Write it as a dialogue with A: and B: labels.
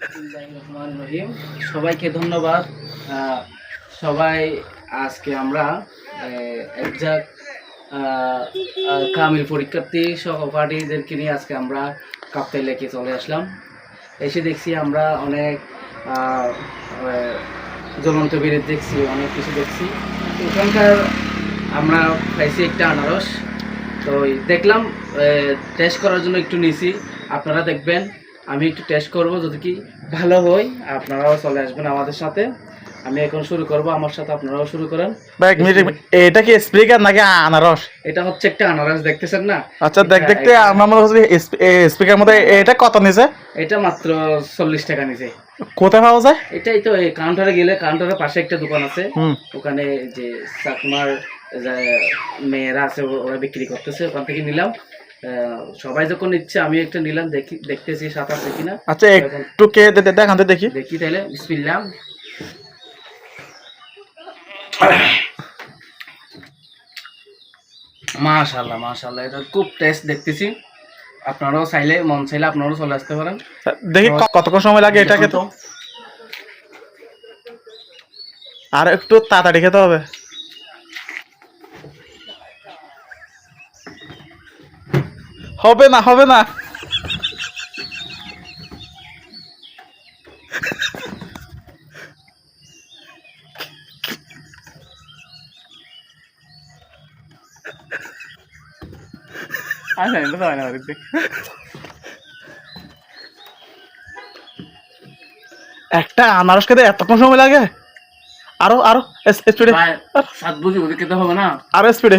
A: রহমানির রহিম। সবাইকে ধন্যবাদ। সবাই আজকে আমরা একজাক কামিল পরীক্ষার্থী সহপাঠীদেরকে নিয়ে আজকে আমরা কাপ্তাই লেকে চলে আসলাম। এসে দেখছি আমরা অনেক জ্বলন্ত বিদ্যুৎ দেখছি, অনেক কিছু দেখছি। এখানকার আমরা পাইছি একটা আনারস। তো দেখলাম টেস্ট করার জন্য একটু নিছি। আপনারা দেখবেন আমি একটু টেস্ট করব যদি কি ভালো হয় আপনারাও চলে আসবেন আমাদের সাথে। আমি এখন শুরু করব আমার সাথে আপনারাও শুরু করেন।
B: ভাই মিনিট এটা কি স্পিকার নাকি আনারস?
A: এটা হচ্ছে একটা আনারস দেখতেছেন না?
B: আচ্ছা দেখ দেখতে আমার মনে হচ্ছে স্পিকার মধ্যে এটা কত নিছে?
A: এটা মাত্র চল্লিশ টাকা নিছে।
B: কোথায় পাওয়া যায়?
A: এটাই তো কাউন্টারে গেলে কাউন্টারের পাশে একটা দোকান আছে। ওখানে যে চাকমার যে মেয়েরা আছে ওরা বিক্রি করতেছে ওখান থেকে নিলাম। সবাই যখন নিচ্ছে আমি একটা নিলাম দেখি দেখতেছি সাত আছে কিনা।
B: আচ্ছা একটু কে দেখান তো দেখি।
A: দেখি তাহলে বিসমিল্লাহ। মাশাল্লাহ মাশাল্লাহ এটা খুব টেস্ট দেখতেছি। আপনারাও চাইলে মন চাইলে আপনারাও চলে আসতে পারেন।
B: দেখি ক- কতক্ষণ সময় লাগে এটাকে তো। আর একটু তাড়াতাড়ি খেতে হবে। হবে না হবে না। একটা আনারস খেতে এতক্ষণ সময় লাগে? আরও আরও স্পিডে
A: সাত বুঝি ওদিকে তো হবে না।
B: আরও স্পিডে